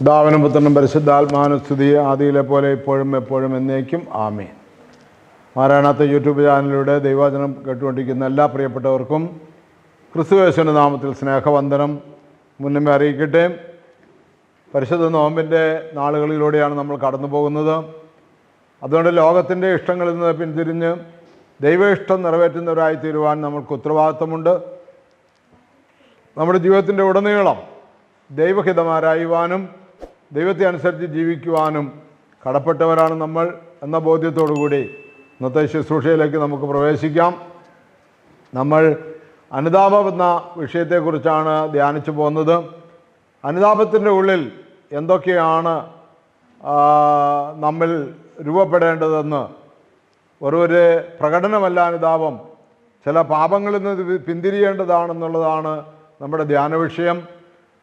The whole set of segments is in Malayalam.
ദാവനം പുത്രനും പരിശുദ്ധാത്മാനുസ്തുതി ആദിയിലെ പോലെ ഇപ്പോഴും എപ്പോഴും എന്നേക്കും. ആമേ മാരാണാത്ത യൂട്യൂബ് ചാനലിലൂടെ ദൈവവചനം കേട്ടുകൊണ്ടിരിക്കുന്ന എല്ലാ പ്രിയപ്പെട്ടവർക്കും ക്രിസ്തുവേശുവിന്റെ നാമത്തിൽ സ്നേഹവന്ദനം. മുന്നമേ അറിയിക്കട്ടെ പരിശുദ്ധ നോമ്പിന്റെ നാളുകളിലൂടെയാണ് നമ്മൾ കടന്നു പോകുന്നത് അതുകൊണ്ട് ലോകത്തിന്റെ ഇഷ്ടങ്ങളിൽ നിന്ന് പിന്തിരിഞ്ഞ് ദൈവ ഇഷ്ടം നിറവേറ്റുന്നവരായി തീരുവാൻ നമ്മൾക്ക് ഉത്തരവാദിത്വമുണ്ട് നമ്മുടെ ജീവിതത്തിന്റെ ഉടനീളം ദൈവഹിതമാരായുവാനും ദൈവത്തെ അനുസരിച്ച് ജീവിക്കുവാനും കടപ്പെട്ടവരാണ് നമ്മൾ എന്ന ബോധ്യത്തോടു കൂടി ഇന്നത്തെ ശുശ്രൂഷയിലേക്ക് നമുക്ക് പ്രവേശിക്കാം. നമ്മൾ അനുതാപം എന്ന വിഷയത്തെക്കുറിച്ചാണ് ധ്യാനിച്ചു പോകുന്നത്. അനുതാപത്തിന്റെ ഉള്ളിൽ എന്തൊക്കെയാണ് നമ്മൾ രൂപപ്പെടേണ്ടതെന്ന്. ഒരു പ്രകടനമല്ല അനുതാപം. ചില പാപങ്ങളിൽ നിന്ന് പിന്തിരിയേണ്ടതാണെന്നുള്ളതാണ് നമ്മുടെ ധ്യാന വിഷയം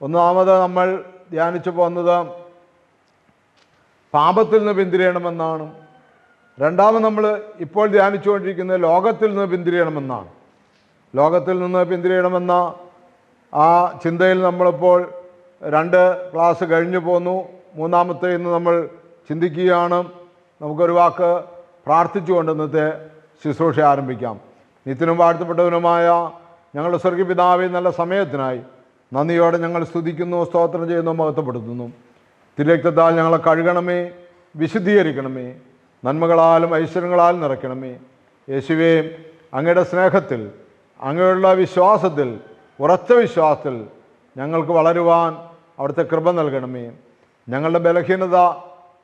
ഒന്നാമത് നമ്മൾ ധ്യാനിച്ചു പോകുന്നത് പാപത്തിൽ നിന്ന് പിന്തിരിയണമെന്നാണ്. രണ്ടാമത് നമ്മൾ ഇപ്പോൾ ധ്യാനിച്ചുകൊണ്ടിരിക്കുന്നത് ലോകത്തിൽ നിന്ന് പിന്തിരിയണമെന്നാണ്. ലോകത്തിൽ നിന്ന് പിന്തിരിയണമെന്ന ആ ചിന്തയിൽ നമ്മളിപ്പോൾ രണ്ട് ക്ലാസ് കഴിഞ്ഞു പോന്നു. മൂന്നാമത്തെ ഇന്ന് നമ്മൾ ചിന്തിക്കുകയാണ്. നമുക്കൊരു വാക്ക് പ്രാർത്ഥിച്ചുകൊണ്ട് ഇന്നത്തെ ശുശ്രൂഷ ആരംഭിക്കാം. നിത്യനും വാഴ്ത്തപ്പെട്ടവനുമായ ഞങ്ങളുടെ സ്വർഗപിതാവെ നല്ല സമയത്തിനായി നന്ദിയോടെ ഞങ്ങൾ സ്തുതിക്കുന്നു സ്തോത്രം ചെയ്യുന്നു മഹത്വപ്പെടുത്തുന്നു. തിരക്തത്താൽ ഞങ്ങളെ കഴുകണമേ വിശുദ്ധീകരിക്കണമേ നന്മകളാലും ഐശ്വര്യങ്ങളാലും നിറയ്ക്കണമേ. യേശുവേ അങ്ങയുടെ സ്നേഹത്തിൽ അങ്ങയുള്ള വിശ്വാസത്തിൽ ഉറച്ച വിശ്വാസത്തിൽ ഞങ്ങൾക്ക് വളരുവാൻ അവിടുത്തെ കൃപ നൽകണമേ. ഞങ്ങളുടെ ബലഹീനത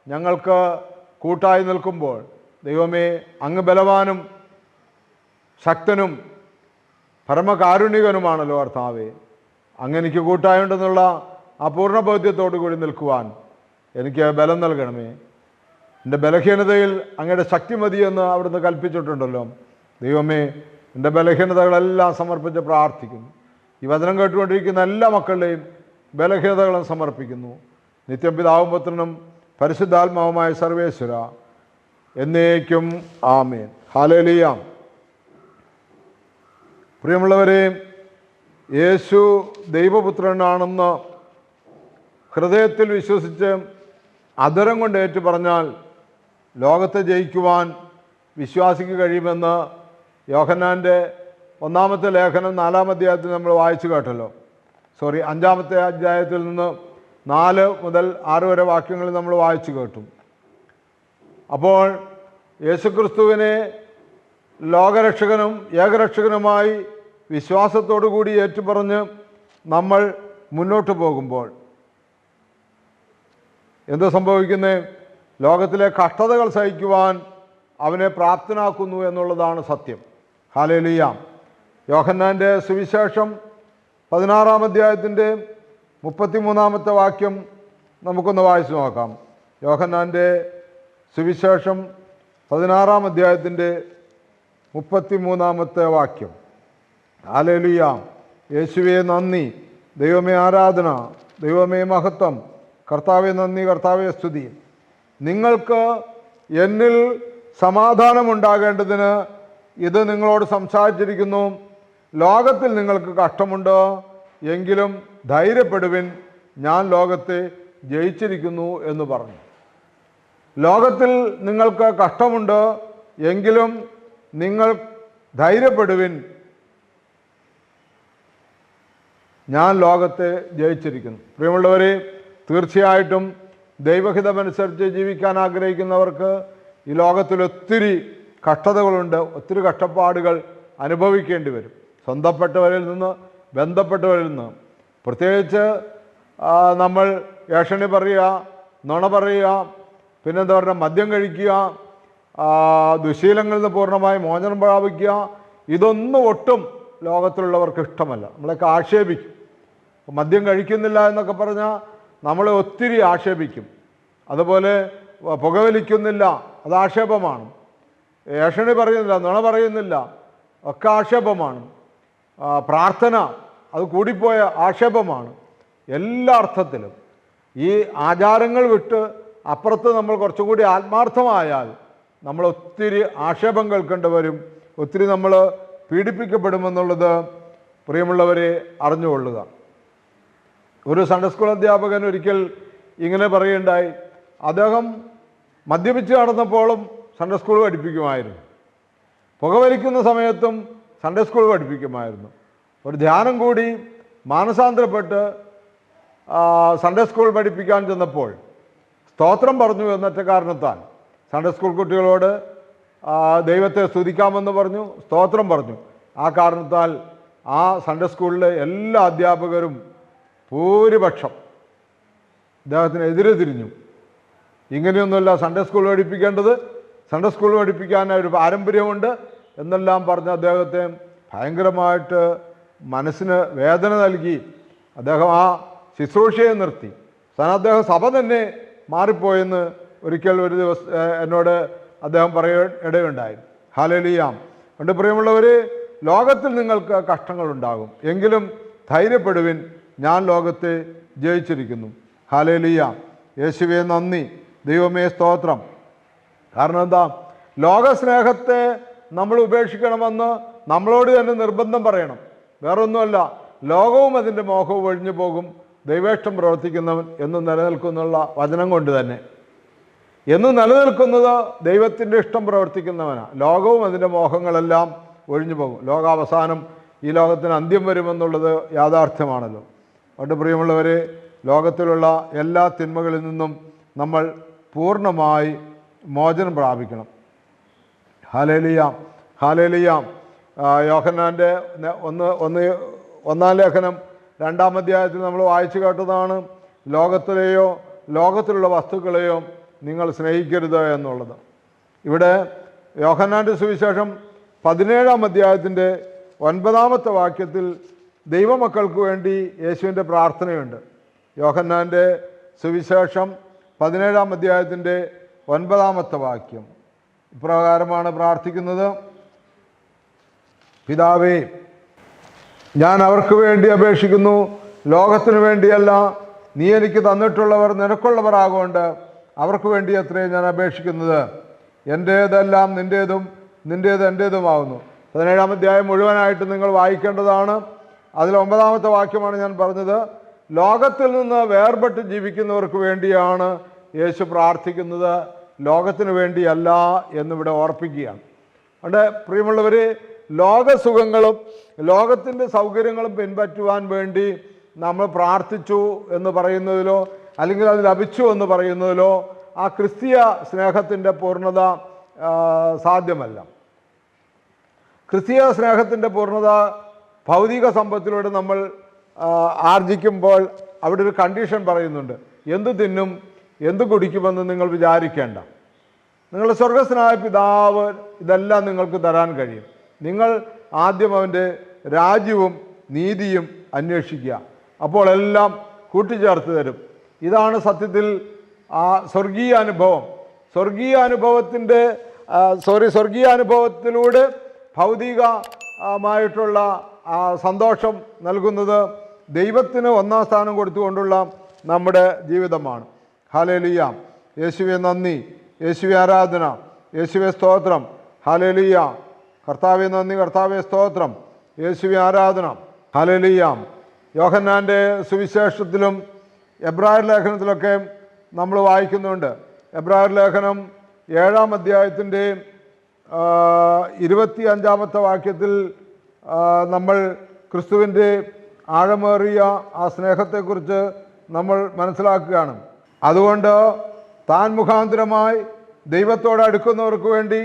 ഞങ്ങൾക്ക് കൂട്ടായി നിൽക്കുമ്പോൾ ദൈവമേ അങ്ങ് ബലവാനും ശക്തനും പരമകാരുണികനുമാണല്ലോ കർത്താവേ. അങ്ങനെ കൂട്ടായുണ്ടെന്നുള്ള ആ പൂർണ ബോധ്യത്തോടു കൂടി നിൽക്കുവാൻ എനിക്ക് ബലം നൽകണമേ. എന്റെ ബലഹീനതയിൽ അങ്ങയുടെ ശക്തി മതിയെന്ന് അവിടുന്ന് കൽപ്പിച്ചിട്ടുണ്ടല്ലോ. ദൈവമേ എന്റെ ബലഹീനതകളെല്ലാം സമർപ്പിച്ച് പ്രാർത്ഥിക്കുന്നു. ഈ വചനം കേട്ടുകൊണ്ടിരിക്കുന്ന എല്ലാ മക്കളുടെയും ബലഹീനതകളും സമർപ്പിക്കുന്നു. നിത്യം പിതാവും പുത്രനും പരിശുദ്ധാത്മാവുമായ സർവേശ്വര. എന്നേക്കും ആമേൻ. ഹാലേലിയാം പ്രിയമുള്ളവരെ യേശു ദൈവപുത്രനാണെന്ന് ഹൃദയത്തിൽ വിശ്വസിച്ച് അതരം കൊണ്ട് ഏറ്റു പറഞ്ഞാൽ ലോകത്തെ ജയിക്കുവാൻ വിശ്വാസിക്ക് കഴിയുമെന്ന് യോഹന്നാന്റെ ഒന്നാമത്തെ ലേഖനം നാലാം അധ്യായത്തിൽ നമ്മൾ വായിച്ചു കേട്ടല്ലോ. സോറി അഞ്ചാമത്തെ അധ്യായത്തിൽ നിന്ന് നാല് മുതൽ ആറ് വരെ വാക്യങ്ങൾ നമ്മൾ വായിച്ചു കേട്ടു. അപ്പോൾ യേശുക്രിസ്തുവിനെ ലോകരക്ഷകനും ഏകരക്ഷകനുമായി വിശ്വാസത്തോടു കൂടി ഏറ്റുപറഞ്ഞ് നമ്മൾ മുന്നോട്ട് പോകുമ്പോൾ എന്ത് സംഭവിക്കുന്നത് ലോകത്തിലെ കഷ്ടതകൾ സഹിക്കുവാൻ അവനെ പ്രാപ്തനാക്കുന്നു എന്നുള്ളതാണ് സത്യം. ഹാലേലിയാം. യോഹന്നാന്റെ സുവിശേഷം പതിനാറാം അധ്യായത്തിന്റെ മുപ്പത്തിമൂന്നാമത്തെ വാക്യം നമുക്കൊന്ന് വായിച്ചു നോക്കാം. യോഹന്നാന്റെ സുവിശേഷം പതിനാറാം അധ്യായത്തിന്റെ മുപ്പത്തിമൂന്നാമത്തെ വാക്യം. ഹാലേലിയാം. യേശുവെ നന്ദി. ദൈവമേ ആരാധന. ദൈവമേ മഹത്വം. കർത്താവെ നന്ദി കർത്താവെ സ്തുതി. നിങ്ങൾക്ക് എന്നിൽ സമാധാനമുണ്ടാകേണ്ടതിന് ഇത് നിങ്ങളോട് സംസാരിച്ചിരിക്കുന്നു. ലോകത്തിൽ നിങ്ങൾക്ക് കഷ്ടമുണ്ട്. എങ്കിലും ധൈര്യപ്പെടുവിൻ. ഞാൻ ലോകത്തെ ജയിച്ചിരിക്കുന്നു എന്ന് പറഞ്ഞു. ലോകത്തിൽ നിങ്ങൾക്ക് കഷ്ടമുണ്ട്. എങ്കിലും നിങ്ങൾ ധൈര്യപ്പെടുവിൻ. ഞാൻ ലോകത്തെ ജയിച്ചിരിക്കുന്നു. പ്രിയമുള്ളവരെ തീർച്ചയായിട്ടും ദൈവഹിതമനുസരിച്ച് ജീവിക്കാൻ ആഗ്രഹിക്കുന്നവർക്ക് ഈ ലോകത്തിൽ ഒത്തിരി കഷ്ടതകളുണ്ട് ഒത്തിരി കഷ്ടപ്പാടുകൾ അനുഭവിക്കേണ്ടി വരും. സ്വന്തപ്പെട്ടവരിൽ നിന്ന് ബന്ധപ്പെട്ടവരിൽ നിന്ന്. പ്രത്യേകിച്ച് നമ്മൾ ഏഷണി പറയുക നുണ പറയുക പിന്നെന്താ പറയുക മദ്യം കഴിക്കുക ദുശീലങ്ങളിൽ നിന്ന് പൂർണമായി മോചനം പ്രാപിക്കുക ഇതൊന്നും ഒട്ടും ലോകത്തിലുള്ളവർക്ക് ഇഷ്ടമല്ല. നമ്മളൊക്കെ ആക്ഷേപിക്കും. മദ്യം കഴിക്കുന്നില്ല എന്നൊക്കെ പറഞ്ഞാൽ നമ്മളെ ഒത്തിരി ആക്ഷേപിക്കും. അതുപോലെ പുകവലിക്കുന്നില്ല അത് ആക്ഷേപമാണ്. ഏഷണി പറയുന്നില്ല നുണ പറയുന്നില്ല ഒക്കെ ആക്ഷേപമാണ്. പ്രാർത്ഥന അത് കൂടിപ്പോയ ആക്ഷേപമാണ്. എല്ലാ അർത്ഥത്തിലും. ഈ ആചാരങ്ങൾ വിട്ട് അപ്പുറത്ത് നമ്മൾ കുറച്ചുകൂടി ആത്മാർത്ഥമായാൽ നമ്മൾ ഒത്തിരി ആക്ഷേപം കേൾക്കേണ്ടി വരും. ഒത്തിരി നമ്മൾ പീഡിപ്പിക്കപ്പെടുമെന്നുള്ളത് പ്രിയമുള്ളവരെ അറിഞ്ഞുകൊള്ളുക. ഒരു സൺഡേ സ്കൂൾ അധ്യാപകൻ ഒരിക്കൽ ഇങ്ങനെ പറയുണ്ടായി അദ്ദേഹം മദ്യപിച്ച് നടന്നപ്പോഴും സൺഡേ സ്കൂൾ പഠിപ്പിക്കുമായിരുന്നു. പുകവലിക്കുന്ന സമയത്തും സൺഡേ സ്കൂൾ പഠിപ്പിക്കുമായിരുന്നു. ഒരു ധ്യാനം കൂടി മാനസാന്തരപ്പെട്ട് സൺഡേ സ്കൂൾ പഠിപ്പിക്കാൻ ചെന്നപ്പോൾ സ്തോത്രം പറഞ്ഞു എന്നൊറ്റ കാരണത്താൽ സൺഡേ സ്കൂൾ കുട്ടികളോട് ദൈവത്തെ സ്തുതിക്കാമെന്ന് പറഞ്ഞു സ്തോത്രം പറഞ്ഞു. ആ കാരണത്താൽ ആ സൺഡേ സ്കൂളിലെ എല്ലാ അധ്യാപകരും ഭൂരിപക്ഷം. അദ്ദേഹത്തിന് എതിരെ തിരിഞ്ഞു. ഇങ്ങനെയൊന്നുമല്ല സൺഡേ സ്കൂൾ പഠിപ്പിക്കേണ്ടത്. സൺഡേ സ്കൂൾ പഠിപ്പിക്കാൻ ഒരു പാരമ്പര്യമുണ്ട്. എന്നെല്ലാം പറഞ്ഞ് അദ്ദേഹത്തെ ഭയങ്കരമായിട്ട് മനസ്സിന് വേദന നൽകി. അദ്ദേഹം ആ ശുശ്രൂഷയെ നിർത്തി. കാരണം അദ്ദേഹം സഭ തന്നെ മാറിപ്പോയെന്ന് ഒരിക്കൽ ഒരു ദിവസം എന്നോട് അദ്ദേഹം പറയ ഇടയുണ്ടായി ഹാലലിയാം. അതുകൊണ്ട് പ്രിയമുള്ളവർ ലോകത്തിൽ നിങ്ങൾക്ക് കഷ്ടങ്ങളുണ്ടാകും. എങ്കിലും ധൈര്യപ്പെടുവിൻ. ഞാൻ ലോകത്തെ ജയിച്ചിരിക്കുന്നു. ഹാലേലിയ യേശുവേ നന്ദി. ദൈവമേ സ്തോത്രം. കാരണം എന്താ? ലോകസ്നേഹത്തെ നമ്മൾ ഉപേക്ഷിക്കണമെന്ന് നമ്മളോട് തന്നെ നിർബന്ധം പറയണം. വേറൊന്നുമല്ല ലോകവും അതിന്റെ മോഹവും ഒഴിഞ്ഞു പോകും. ദൈവേഷ്ടം പ്രവർത്തിക്കുന്നവൻ എന്ന് നിലനിൽക്കുന്നുള്ള വചനം കൊണ്ട് തന്നെ. എന്ന് നിലനിൽക്കുന്നത് ദൈവത്തിന്റെ ഇഷ്ടം പ്രവർത്തിക്കുന്നവനാണ് ലോകവും അതിന്റെ മോഹങ്ങളെല്ലാം ഒഴിഞ്ഞു പോകും. ലോകാവസാനം ഈ ലോകത്തിന് അന്ത്യം വരുമെന്നുള്ളത് യാഥാർത്ഥ്യമാണല്ലോ. അതുകൊണ്ട് പ്രിയമുള്ളവരെ ലോകത്തിലുള്ള എല്ലാ തിന്മകളിൽ നിന്നും നമ്മൾ പൂർണമായി മോചനം പ്രാപിക്കണം. ഹാലേലിയാം ഹാലേലിയാം യോഹന്നാന്റെ ഒന്ന് ഒന്ന് ഒന്നാം ലേഖനം രണ്ടാം അധ്യായത്തിൽ നമ്മൾ വായിച്ചു കേട്ടതാണ് ലോകത്തിലെയോ ലോകത്തിലുള്ള വസ്തുക്കളെയോ നിങ്ങൾ സ്നേഹിക്കരുത് എന്നുള്ളത്. ഇവിടെ യോഹന്നാന്റെ സുവിശേഷം പതിനേഴാം അധ്യായത്തിന്റെ ഒൻപതാമത്തെ വാക്യത്തിൽ ദൈവമക്കൾക്ക് വേണ്ടി യേശുവിന്റെ പ്രാർത്ഥനയുണ്ട്. യോഹന്നാന്റെ സുവിശേഷം പതിനേഴാം അധ്യായത്തിന്റെ ഒൻപതാമത്തെ വാക്യം. ഇപ്രകാരമാണ് പ്രാർത്ഥിക്കുന്നത്. പിതാവേ ഞാൻ അവർക്ക് വേണ്ടി അപേക്ഷിക്കുന്നു. ലോകത്തിനു വേണ്ടിയല്ല നീ എനിക്ക് തന്നിട്ടുള്ളവർ നിനക്കുള്ളവർ ആകൊണ്ട് അവർക്ക് വേണ്ടി അത്രേ ഞാൻ അപേക്ഷിക്കുന്നത്. എന്റേതെല്ലാം നിന്റേതും നിന്റേത് എന്റേതുമാവുന്നു പതിനേഴാം അധ്യായം മുഴുവനായിട്ട് നിങ്ങൾ വായിക്കേണ്ടതാണ്. അതിൽ ഒമ്പതാമത്തെ വാക്യമാണ് ഞാൻ പറഞ്ഞത്. ലോകത്തിൽ നിന്ന് വേർപെട്ട് ജീവിക്കുന്നവർക്ക് വേണ്ടിയാണ് യേശു പ്രാർത്ഥിക്കുന്നത്. ലോകത്തിന് വേണ്ടിയല്ല എന്നിവിടെ ഓർപ്പിക്കുകയാണ്. അവിടെ പ്രിയമുള്ളവർ ലോകസുഖങ്ങളും ലോകത്തിന്റെ സൗകര്യങ്ങളും പിൻപറ്റുവാൻ വേണ്ടി നമ്മൾ പ്രാർത്ഥിച്ചു എന്ന് പറയുന്നതിലോ അല്ലെങ്കിൽ അത് ലഭിച്ചു എന്ന് പറയുന്നതിലോ ആ ക്രിസ്തീയ സ്നേഹത്തിന്റെ പൂർണത സാധ്യമല്ല. ക്രിസ്തീയ സ്നേഹത്തിന്റെ പൂർണത ഭൗതിക സമ്പത്തിലൂടെ നമ്മൾ ആർജിക്കുമ്പോൾ അവിടെ ഒരു കണ്ടീഷൻ പറയുന്നുണ്ട്. എന്ത് തിന്നും എന്ത് കുടിക്കുമെന്ന് നിങ്ങൾ വിചാരിക്കേണ്ട. നിങ്ങളുടെ സ്വർഗസ്നായ പിതാവ് ഇതെല്ലാം നിങ്ങൾക്ക് തരാൻ കഴിയും. നിങ്ങൾ ആദ്യം അവന്റെ രാജ്യവും നീതിയും അന്വേഷിക്കുക. അപ്പോൾ എല്ലാം കൂട്ടിച്ചേർത്ത് തരും. ഇതാണ് സത്യത്തിൽ ആ സ്വർഗീയ അനുഭവം. സ്വർഗീയ അനുഭവത്തിന്റെ സോറി സ്വർഗീയ അനുഭവത്തിലൂടെ ഭൗതികമായിട്ടുള്ള സന്തോഷം നൽകുന്നത് ദൈവത്തിന് ഒന്നാം സ്ഥാനം കൊടുത്തുകൊണ്ടുള്ള നമ്മുടെ ജീവിതമാണ്. ഹാലേലിയ യേശുവെ നന്ദി. യേശുവെ ആരാധന. യേശുവെ സ്തോത്രം. ഹാലേലിയ കർത്താവെ നന്ദി കർത്താവെ സ്തോത്രം. യേശുവെ ആരാധന. ഹാലേലിയ യോഹന്നാന്റെ സുവിശേഷത്തിലും എബ്രായർ ലേഖനത്തിലൊക്കെ നമ്മൾ വായിക്കുന്നുണ്ട്. എബ്രായർ ലേഖനം ഏഴാം അധ്യായത്തിന്റെ ഇരുപത്തി അഞ്ചാമത്തെ വാക്യത്തിൽ ആ, നമ്മൾ ക്രിസ്തുവിന്റെ ആഴമേറിയ ആ സ്നേഹത്തെക്കുറിച്ച് നമ്മൾ മനസ്സിലാക്കുകയാണ്. അതുകൊണ്ട് താൻ മുഖാന്തരമായി ദൈവത്തോട് അടുക്കുന്നവർക്ക് വേണ്ടി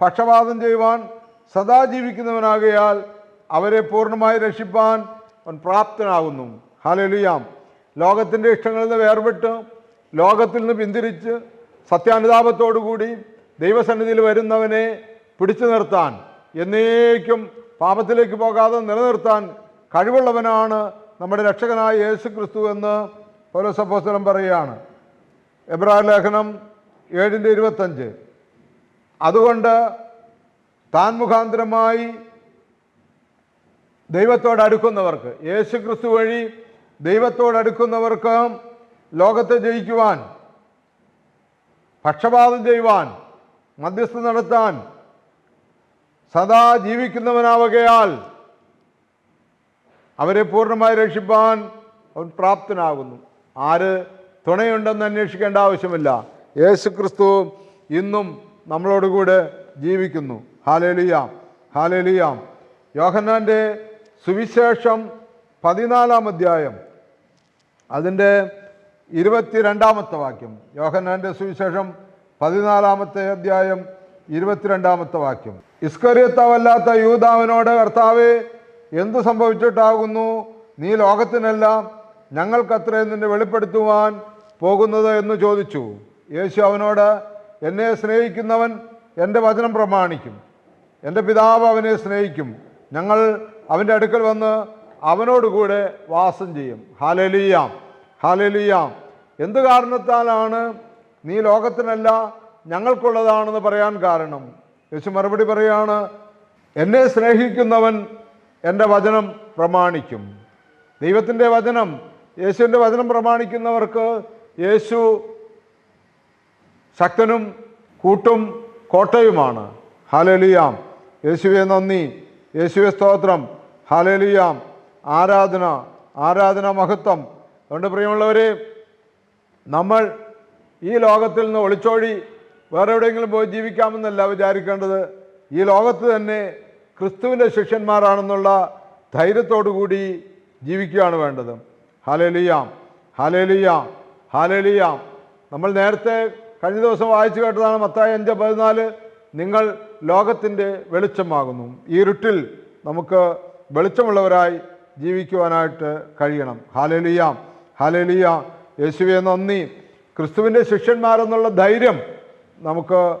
പക്ഷപാതം ചെയ്യുവാൻ സദാ ജീവിക്കുന്നവനാകയാൽ അവരെ പൂർണമായി രക്ഷിപ്പാൻ അവൻ പ്രാപ്തനാകുന്നു. ഹാലലുയാം ലോകത്തിന്റെ ഇഷ്ടങ്ങളിൽ നിന്ന് വേർപെട്ട് ലോകത്തിൽ നിന്ന് പിന്തിരിച്ച് സത്യാനുതാപത്തോടുകൂടി ദൈവസന്നിധിയിൽ വരുന്നവനെ പിടിച്ചു നിർത്താൻ എന്നേക്കും പാപത്തിലേക്ക് പോകാതെ നിലനിർത്താൻ കഴിവുള്ളവനാണ് നമ്മുടെ രക്ഷകനായ യേശു ക്രിസ്തു എന്ന് പൗരസപ്പോസ്തലം പറയുകയാണ്. എബ്രാ ലേഖനം ഏഴിന്റെ ഇരുപത്തഞ്ച്. അതുകൊണ്ട് താൻ മുഖാന്തരമായി ദൈവത്തോട് അടുക്കുന്നവർക്ക് യേശു ക്രിസ്തു വഴി ദൈവത്തോട് അടുക്കുന്നവർക്ക് ലോകത്തെ ജയിക്കുവാൻ പക്ഷപാതം ചെയ്യുവാൻ മധ്യസ്ഥ നടത്താൻ സദാ ജീവിക്കുന്നവനാവുകയാൽ അവരെ പൂർണമായി രക്ഷിപ്പാൻ അവൻ പ്രാപ്തനാകുന്നു. ആര് തുണയുണ്ടെന്ന് അന്വേഷിക്കേണ്ട ആവശ്യമില്ല. യേശു ക്രിസ്തു ഇന്നും നമ്മളോടുകൂടെ ജീവിക്കുന്നു. ഹാലേലിയാം ഹാലേലിയാം. യോഹന്നാന്റെ സുവിശേഷം പതിനാലാം അധ്യായം. അതിന്റെ ഇരുപത്തിരണ്ടാമത്തെ വാക്യം. യോഹന്നാന്റെ സുവിശേഷം പതിനാലാമത്തെ അധ്യായം ഇരുപത്തിരണ്ടാമത്തെ വാക്യം. ഇസ്കര്യത്താവല്ലാത്ത യൂതാവിനോട് കർത്താവ് എന്തു സംഭവിച്ചിട്ടാകുന്നു? നീ ലോകത്തിനെല്ലാം ഞങ്ങൾക്കത്രേ നിന്നെ വെളിപ്പെടുത്തുവാൻ പോകുന്നത് എന്ന് ചോദിച്ചു. യേശു അവനോട് എന്നെ സ്നേഹിക്കുന്നവൻ എന്റെ വചനം പ്രമാണിക്കും. എന്റെ പിതാവ് അവനെ സ്നേഹിക്കും. ഞങ്ങൾ അവന്റെ അടുക്കൽ വന്ന് അവനോടുകൂടെ വാസം ചെയ്യും. ഹാലലിയാം ഹാലലിയാം എന്ത് കാരണത്താലാണ് നീ ലോകത്തിനല്ല ഞങ്ങൾക്കുള്ളതാണെന്ന് പറയാൻ കാരണം? യേശു മറുപടി പറയാണ് എന്നെ സ്നേഹിക്കുന്നവൻ എന്റെ വചനം പ്രമാണിക്കും. ദൈവത്തിന്റെ വചനം യേശുവിന്റെ വചനം പ്രമാണിക്കുന്നവർക്ക് യേശു ശക്തനും കൂട്ടും കോട്ടയുമാണ്. ഹാലലിയാം യേശുവെ നന്ദി. യേശുവെ സ്തോത്രം. ഹാലലിയാം ആരാധന ആരാധന മഹത്വം. അതുകൊണ്ട് പ്രിയമുള്ളവരെ നമ്മൾ ഈ ലോകത്തിൽ നിന്ന് ഒളിച്ചോടി വേറെ എവിടെയെങ്കിലും പോയി ജീവിക്കാമെന്നല്ല വിചാരിക്കേണ്ടത്. ഈ ലോകത്ത് തന്നെ ക്രിസ്തുവിന്റെ ശിഷ്യന്മാരാണെന്നുള്ള കൂടി ജീവിക്കുകയാണ് വേണ്ടത്. ഹലലിയാം ഹലലിയാം ഹലലിയാം നമ്മൾ നേരത്തെ കഴിഞ്ഞ ദിവസം വായിച്ചു കേട്ടതാണ് മത്തായി അഞ്ച് പതിനാല്. നിങ്ങൾ ലോകത്തിന്റെ വെളിച്ചമാകുന്നു. ഈ ഇരുട്ടിൽ നമുക്ക് വെളിച്ചമുള്ളവരായി ജീവിക്കുവാനായിട്ട് കഴിയണം. ഹലലിയാം ഹലലിയാം യേശുവെ നന്ദി. ക്രിസ്തുവിന്റെ ശിഷ്യന്മാരെന്നുള്ള ധൈര്യം നമുക്ക്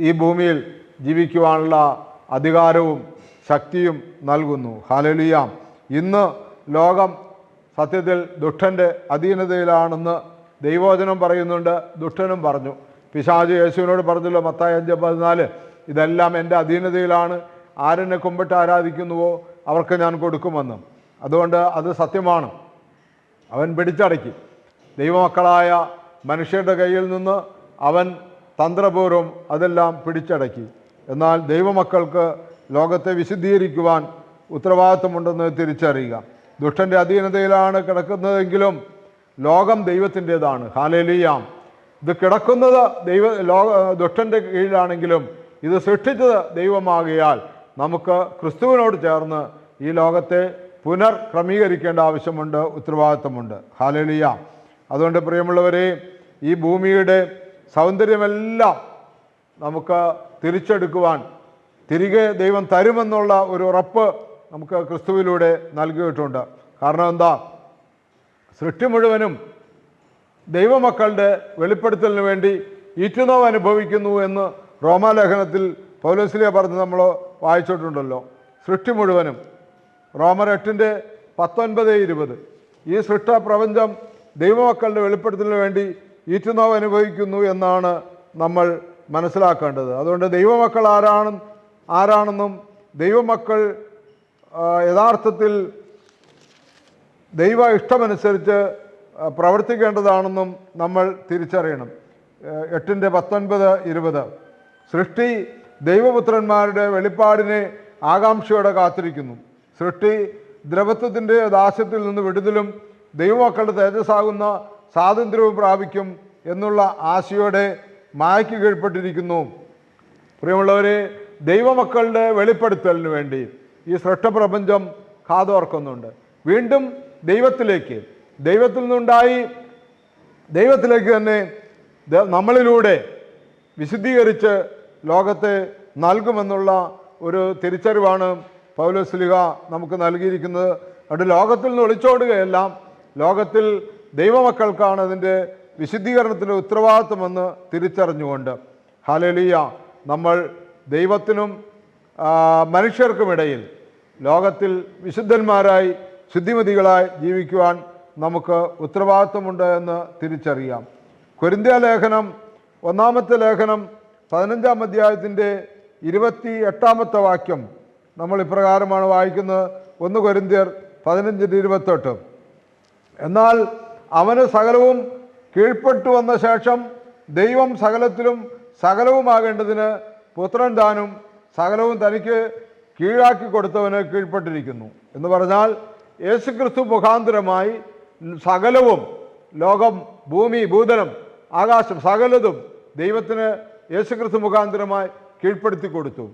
ഈ ഭൂമിയിൽ ജീവിക്കുവാനുള്ള അധികാരവും ശക്തിയും നൽകുന്നു. ഹാലലിയാം ഇന്ന് ലോകം സത്യത്തിൽ ദുഷ്ടന്റെ അധീനതയിലാണെന്ന് ദൈവവചനം പറയുന്നുണ്ട്. ദുഷ്ടനും പറഞ്ഞു. പിശാജ് യേശുവിനോട് പറഞ്ഞല്ലോ മത്തായി അഞ്ച് പതിനാല് ഇതെല്ലാം എന്റെ അധീനതയിലാണ്. ആരെന്നെ കുമ്പിട്ട് ആരാധിക്കുന്നുവോ അവർക്ക് ഞാൻ കൊടുക്കുമെന്ന്. അതുകൊണ്ട് അത് സത്യമാണ്. അവൻ പിടിച്ചടക്കി. ദൈവമക്കളായ മനുഷ്യരുടെ കയ്യിൽ നിന്ന് അവൻ തന്ത്രപൂർവം അതെല്ലാം പിടിച്ചടക്കി. എന്നാൽ ദൈവമക്കൾക്ക് ലോകത്തെ വിശുദ്ധീകരിക്കുവാൻ ഉത്തരവാദിത്വമുണ്ടെന്ന് തിരിച്ചറിയുക. ദുഷ്ടന്റെ അധീനതയിലാണ് കിടക്കുന്നതെങ്കിലും ലോകം ദൈവത്തിന്റേതാണ്. ഹാലേലിയാം ഇത് കിടക്കുന്നത് ദൈവ ലോക ദുഷ്ടന്റെ കീഴിലാണെങ്കിലും ഇത് സൃഷ്ടിച്ചത് ദൈവമാകിയാൽ നമുക്ക് ക്രിസ്തുവിനോട് ചേർന്ന് ഈ ലോകത്തെ പുനർ ക്രമീകരിക്കേണ്ട ആവശ്യമുണ്ട് ഉത്തരവാദിത്വമുണ്ട് ഹാലലിയ അതുകൊണ്ട് പ്രിയമുള്ളവരെ ഈ ഭൂമിയുടെ സൗന്ദര്യമെല്ലാം നമുക്ക് തിരിച്ചെടുക്കുവാൻ തിരികെ ദൈവം തരുമെന്നുള്ള ഒരു ഉറപ്പ് നമുക്ക് ക്രിസ്തുവിലൂടെ നൽകിയിട്ടുണ്ട്. കാരണം എന്താ? സൃഷ്ടി മുഴുവനും ദൈവമക്കളുടെ വെളിപ്പെടുത്തലിന് വേണ്ടി ഈറ്റുനോവ് അനുഭവിക്കുന്നു എന്ന് റോമാലേഖനത്തിൽ പൗലോസിലിയ പറഞ്ഞ് നമ്മൾ വായിച്ചിട്ടുണ്ടല്ലോ. സൃഷ്ടി മുഴുവനും. റോമർ എട്ടിന്റെ പത്തൊൻപത് ഇരുപത്. ഈ സൃഷ്ട പ്രപഞ്ചം ദൈവമക്കളുടെ വെളിപ്പെടുത്തലിന് വേണ്ടി ഈറ്റുനോവ് അനുഭവിക്കുന്നു എന്നാണ് നമ്മൾ മനസ്സിലാക്കേണ്ടത്. അതുകൊണ്ട് ദൈവമക്കൾ ആരാണ് ആരാണെന്നും ദൈവമക്കൾ യഥാർത്ഥത്തിൽ ദൈവ ഇഷ്ടമനുസരിച്ച് പ്രവർത്തിക്കേണ്ടതാണെന്നും നമ്മൾ തിരിച്ചറിയണം. എട്ടിന്റെ പത്തൊൻപത് ഇരുപത്. സൃഷ്ടി ദൈവപുത്രന്മാരുടെ വെളിപ്പാടിനെ ആകാംക്ഷയോടെ കാത്തിരിക്കുന്നു. സൃഷ്ടി ദ്രവത്വത്തിന്റെ ദാസ്യത്തിൽ നിന്ന് വിടുതലും ദൈവമക്കളുടെ തേജസ്സാകുന്ന സ്വാതന്ത്ര്യവും പ്രാപിക്കും എന്നുള്ള ആശയോടെ മായ്ക്ക് കീഴ്പ്പെട്ടിരിക്കുന്നു. പ്രിയമുള്ളവരെ ദൈവമക്കളുടെ വെളിപ്പെടുത്തലിന് വേണ്ടി ഈ സൃഷ്ടപ്രപഞ്ചം കാതോർക്കുന്നുണ്ട്. വീണ്ടും ദൈവത്തിലേക്ക് ദൈവത്തിൽ നിന്നുണ്ടായി ദൈവത്തിലേക്ക് തന്നെ നമ്മളിലൂടെ വിശുദ്ധീകരിച്ച് ലോകത്തെ നൽകുമെന്നുള്ള ഒരു തിരിച്ചറിവാണ് പൗലോസ്ലിഹ നമുക്ക് നൽകിയിരിക്കുന്നത്. അതുകൊണ്ട് ലോകത്തിൽ നിന്ന് ഒളിച്ചോടുകയെല്ലാം ലോകത്തിൽ ദൈവമക്കൾക്കാണ് അതിന്റെ വിശുദ്ധീകരണത്തിന്റെ ഉത്തരവാദിത്വമെന്ന് തിരിച്ചറിഞ്ഞുകൊണ്ട് ഹലലിയ നമ്മൾ ദൈവത്തിനും മനുഷ്യർക്കുമിടയിൽ ലോകത്തിൽ വിശുദ്ധന്മാരായി ശുദ്ധിമതികളായി ജീവിക്കുവാൻ നമുക്ക് ഉത്തരവാദിത്വമുണ്ട് എന്ന് തിരിച്ചറിയാം. കൊരിന്ത്യ ലേഖനം ഒന്നാമത്തെ ലേഖനം പതിനഞ്ചാം അധ്യായത്തിന്റെ ഇരുപത്തി എട്ടാമത്തെ വാക്യം നമ്മൾ ഇപ്രകാരമാണ് വായിക്കുന്നത്. ഒന്ന് കൊരിന്ത്യർ പതിനഞ്ചിന്റെ ഇരുപത്തെട്ട്. എന്നാൽ അവന് സകലവും കീഴ്പ്പെട്ടു വന്ന ശേഷം ദൈവം സകലത്തിലും സകലവുമാകേണ്ടതിന് പുത്രൻ താനും സകലവും തനിക്ക് കീഴാക്കി കൊടുത്തവന് കീഴ്പ്പെട്ടിരിക്കുന്നു. എന്ന് പറഞ്ഞാൽ യേശുക്രിസ്തു മുഖാന്തരമായി സകലവും ലോകം ഭൂമി ഭൂതലം ആകാശം സകലതും ദൈവത്തിന് യേശുക്രിസ്തു മുഖാന്തരമായി കീഴ്പ്പെടുത്തി കൊടുത്തു.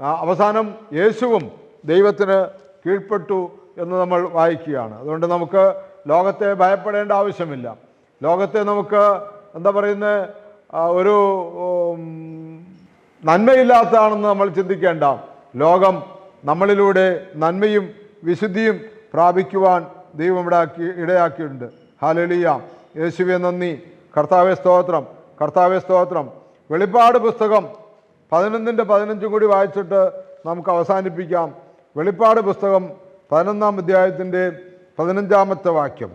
അവസാനം യേശുവും ദൈവത്തിന് കീഴ്പ്പെട്ടു എന്ന് നമ്മൾ വായിക്കുകയാണ്. അതുകൊണ്ട് നമുക്ക് ലോകത്തെ ഭയപ്പെടേണ്ട ആവശ്യമില്ല. ലോകത്തെ നമുക്ക് എന്താ പറയുന്നത് ഒരു നന്മയില്ലാത്തതാണെന്ന് നമ്മൾ ചിന്തിക്കേണ്ട. ലോകം നമ്മളിലൂടെ നന്മയും വിശുദ്ധിയും പ്രാപിക്കുവാൻ ദൈവം ഇടാക്കി ഇടയാക്കിയിട്ടുണ്ട്. ഹാലലിയ യേശുവെ നന്ദി. കർത്താവെ സ്തോത്രം. കർത്താവെ സ്തോത്രം. വെളിപ്പാട് പുസ്തകം പതിനൊന്നിന്റെ പതിനഞ്ചും കൂടി വായിച്ചിട്ട് നമുക്ക് അവസാനിപ്പിക്കാം. വെളിപ്പാട് പുസ്തകം പതിനൊന്നാം അധ്യായത്തിന്റെ പതിനഞ്ചാമത്തെ വാക്യം.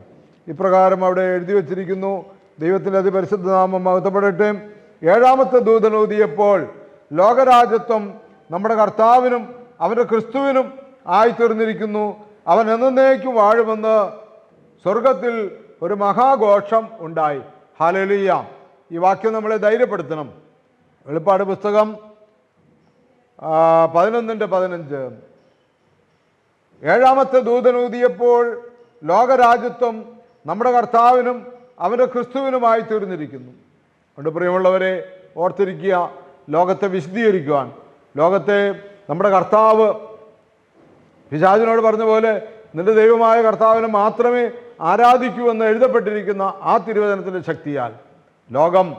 ഇപ്രകാരം അവിടെ എഴുതി വച്ചിരിക്കുന്നു. ദൈവത്തിന്റെ അതിപരിശുദ്ധ നാമം മഹത്വപ്പെടട്ടെ. ഏഴാമത്തെ ദൂതൻ ഊതിയപ്പോൾ ലോകരാജ്യത്വം നമ്മുടെ കർത്താവിനും അവന്റെ ക്രിസ്തുവിനും ആയിത്തീർന്നിരിക്കുന്നു. അവൻ എന്നേക്കും വാഴുമെന്ന് സ്വർഗത്തിൽ ഒരു മഹാഘോഷം ഉണ്ടായി. ഹലലിയ ഈ വാക്യം നമ്മളെ ധൈര്യപ്പെടുത്തണം. വെളിപ്പാട് പുസ്തകം പതിനൊന്നിന്റെ പതിനഞ്ച്. ഏഴാമത്തെ ദൂതനൂതിയപ്പോൾ ലോകരാജ്യത്വം നമ്മുടെ കർത്താവിനും അവന്റെ ക്രിസ്തുവിനുമായി തീർന്നിരിക്കുന്നു. അതുകൊണ്ട് പ്രിയമുള്ളവരെ ഓർത്തിരിക്കുക ലോകത്തെ വിശദീകരിക്കുവാൻ. ലോകത്തെ നമ്മുടെ കർത്താവ് പിശാചിനോട് പറഞ്ഞ പോലെ നിന്റെ ദൈവമായ കർത്താവിനെ മാത്രമേ ആരാധിക്കൂ എന്ന് എഴുതപ്പെട്ടിരിക്കുന്ന ആ തിരുവചനത്തിന്റെ ശക്തിയാൽ ലോകം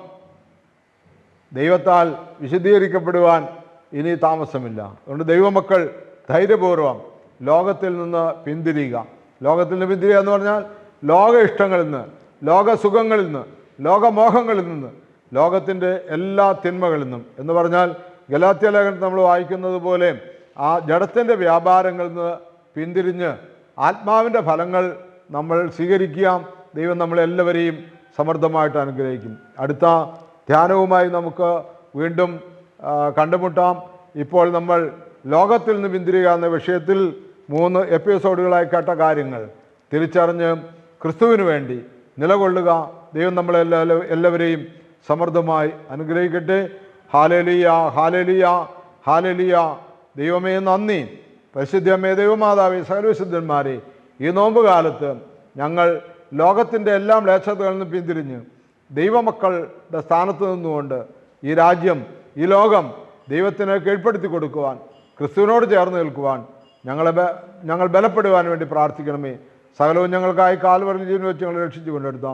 ദൈവത്താൽ വിശദീകരിക്കപ്പെടുവാൻ ഇനി താമസമില്ല. അതുകൊണ്ട് ദൈവമക്കൾ ധൈര്യപൂർവം ലോകത്തിൽ നിന്ന് പിന്തിരിയുക. ലോകത്തിൽ പിന്തിരിയുക എന്ന് പറഞ്ഞാൽ ലോക ഇഷ്ടങ്ങളിൽ നിന്ന് ലോക സുഖങ്ങളിൽ നിന്ന് ലോകമോഹങ്ങളിൽ നിന്ന് ലോകത്തിന്റെ എല്ലാ തിന്മകളിൽ നിന്നും എന്ന് പറഞ്ഞാൽ ഗലാത്യ നമ്മൾ വായിക്കുന്നത് പോലെ ആ ജഡത്തിന്റെ വ്യാപാരങ്ങളിൽ നിന്ന് പിന്തിരിഞ്ഞ് ആത്മാവിന്റെ ഫലങ്ങൾ നമ്മൾ സ്വീകരിക്കുക ദൈവം നമ്മളെല്ലാവരെയും സമൃദ്ധമായിട്ട് അനുഗ്രഹിക്കും. അടുത്ത ധ്യാനവുമായി നമുക്ക് വീണ്ടും കണ്ടുമുട്ടാം. ഇപ്പോൾ നമ്മൾ ലോകത്തിൽ നിന്ന് പിന്തിരിക എന്ന വിഷയത്തിൽ മൂന്ന് എപ്പിസോഡുകളായി കേട്ട കാര്യങ്ങൾ തിരിച്ചറിഞ്ഞ് ക്രിസ്തുവിന് വേണ്ടി നിലകൊള്ളുക. ദൈവം നമ്മളെല്ലാ എല്ലാവരെയും സമൃദ്ധമായി അനുഗ്രഹിക്കട്ടെ. ഹാലലിയ ഹാലലിയ ഹാലലിയ. ദൈവമേ നന്ദി. പരിശുദ്ധമേ ദൈവമാതാവേ സകലവിശുദ്ധന്മാരെ ഈ നോമ്പ് കാലത്ത് ഞങ്ങൾ ലോകത്തിന്റെ എല്ലാ ലേശത്തുകളിൽ നിന്ന് പിന്തിരിഞ്ഞ് ദൈവമക്കളുടെ സ്ഥാനത്ത് നിന്നുകൊണ്ട് ഈ രാജ്യം ഈ ലോകം ദൈവത്തിന് കീഴ്പ്പെടുത്തി കൊടുക്കുവാൻ ക്രിസ്തുവിനോട് ചേർന്ന് നിൽക്കുവാൻ ഞങ്ങളെ ഞങ്ങൾ ബലപ്പെടുവാൻ വേണ്ടി പ്രാർത്ഥിക്കണമേ. സകലവും ഞങ്ങൾക്കായി കാൽവറിൽ ജീവൻ വെച്ച് ഞങ്ങൾ രക്ഷിച്ചു കൊണ്ടെടുത്ത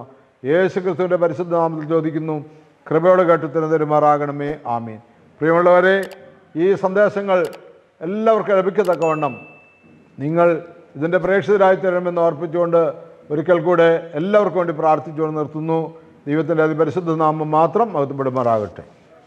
യേശു ക്രിസ്തുവിന്റെ പരിശുദ്ധ നാമത്തിൽ ചോദിക്കുന്നു. കൃപയോടെ കേട്ടത്തിന് തരുമാറാകണമേ ആമീൻ. പ്രിയമുള്ളവരെ ഈ സന്ദേശങ്ങൾ എല്ലാവർക്കും ലഭിക്കത്തക്കവണ്ണം നിങ്ങൾ ഇതിന്റെ പ്രേക്ഷിതരായി തരണമെന്ന് ഓർപ്പിച്ചുകൊണ്ട് ഒരിക്കൽ കൂടെ എല്ലാവർക്കും വേണ്ടി പ്രാർത്ഥിച്ചുകൊണ്ട് നിർത്തുന്നു. ദൈവത്തിന്റെ അതിപരിശുദ്ധ നാമം മാത്രം അകത്തുപെടുമാറാകട്ടെ